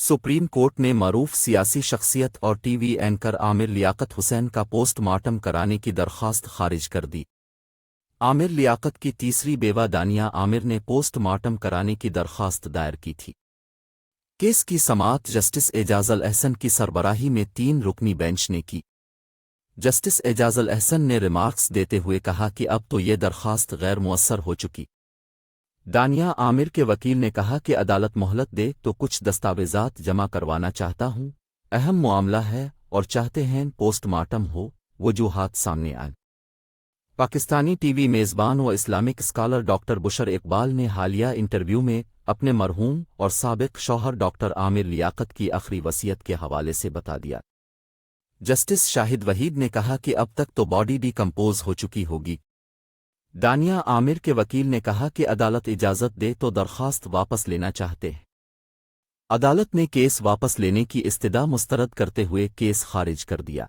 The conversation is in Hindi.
सुप्रीम कोर्ट ने मरूफ सियासी शख्सियत और टीवी एंकर आमिर लियाकत हुसैन का पोस्टमार्टम कराने की दरख्वास्त खारिज कर दी। आमिर लियाकत की तीसरी बेवा दानिया आमिर ने पोस्टमार्टम कराने की दरख्वास्त दायर की थी। केस की समात जस्टिस एजाजल अहसन की सरबराही में तीन रुकनी बेंच ने की। जस्टिस एजाजल अहसन ने रिमार्क्स देते हुए कहा कि अब तो ये दरख्वास्त गैर मुअस्सर हो चुकी। दानिया आमिर के वकील ने कहा कि अदालत मोहलत दे तो कुछ दस्तावेजात जमा करवाना चाहता हूँ। अहम मामला है और चाहते हैं पोस्टमार्टम हो, वजूहात सामने आए। पाकिस्तानी टीवी मेज़बान व Islamic scholar doctor Bushra Iqbal ने हालिया इंटरव्यू में अपने मरहूम और सबक शौहर डॉक्टर आमिर लियाकत की आखिरी वसीयत के हवाले से बता दिया। जस्टिस शाहिद वहीद ने कहा कि अब तक तो बॉडी डिकम्पोज हो चुकी होगी। दानिया आमिर के वकील ने कहा कि अदालत इजाज़त दे तो दरख्वास्त वापस लेना चाहते हैं। अदालत ने केस वापस लेने की इस्तदा मुस्तरद करते हुए केस खारिज कर दिया।